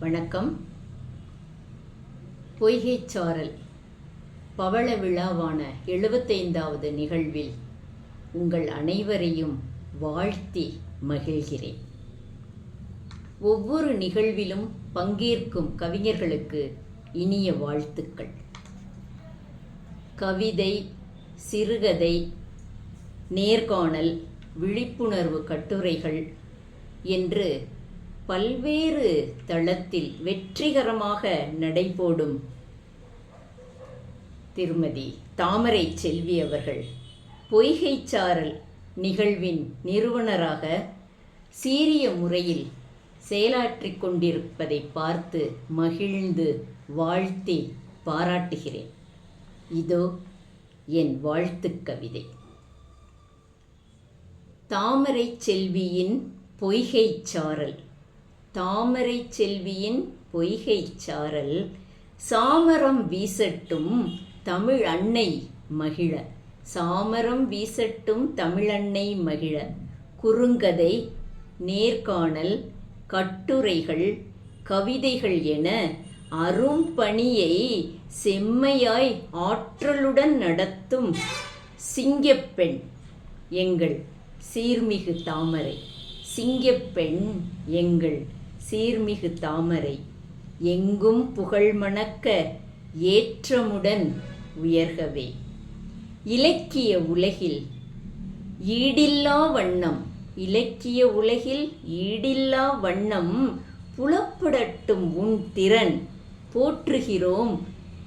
வணக்கம். பொய்கைச்சாரல். பவள விழாவான எழுபத்தைந்தாவது நிகழ்வில் உங்கள் அனைவரையும் வாழ்த்தி மகிழ்கிறேன். ஒவ்வொரு நிகழ்விலும் பங்கேற்கும் கவிஞர்களுக்கு இனிய வாழ்த்துக்கள். கவிதை சிறுகதை நேர்காணல் விழிப்புணர்வு கட்டுரைகள் என்று பல்வேறு தளத்தில் வெற்றிகரமாக நடைபோடும் திருமதி தாமரை செல்வி அவர்கள். பொய்கைச்சாரல் நிகழ்வின் நிறுவனராக சீரிய முறையில் செயலாற்றிக் கொண்டிருப்பதை பார்த்து மகிழ்ந்து வாழ்த்தி பாராட்டுகிறேன். இதோ என் வாழ்த்துக் கவிதை. தாமரை செல்வியின் பொய்கைச் சாரல் தாமரை செல்வியின் பொய்கைச் சாரல் சாமரம் வீசட்டும் தமிழ் அன்னை மகிழ. சாமரம் வீசட்டும் தமிழன்னை மகிழ. குறுங்கதை நேர்காணல் கட்டுரைகள் கவிதைகள் என அரும்பணியை செம்மையாய் ஆற்றலுடன் நடத்தும் சிங்கப்பெண் எங்கள் சீர்மிகு தாமரை. சிங்கப்பெண் எங்கள் சீர்மிகு தாமரை எங்கும் புகழ் மணக்க ஏற்றமுடன் உயர்கவே. இலக்கிய உலகில் ஈடில்லா வண்ணம் இலக்கிய உலகில் ஈடில்லா வண்ணம் புலப்படட்டும் உன் திறன். போற்றுகிறோம்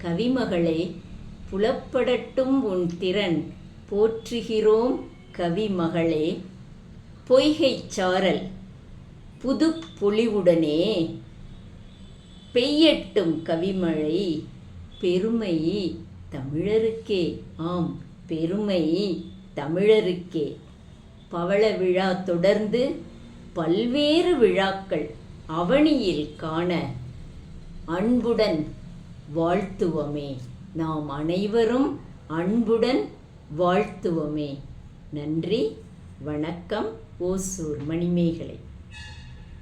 கவிமகளே புலப்படட்டும் உன் திறன். போற்றுகிறோம் கவிமகளே. பொய்கைச் சாரல் புது பொழிவுடனே பெய்யட்டும் கவிமழை. பெருமை தமிழருக்கே. ஆம் பெருமை தமிழருக்கே. பவள விழா தொடர்ந்து பல்வேறு விழாக்கள் அவனியில் காண அன்புடன் வாழ்த்துவமே. நாம் அனைவரும் அன்புடன் வாழ்த்துவமே. நன்றி வணக்கம் ஓசூர் மணிமேகலை.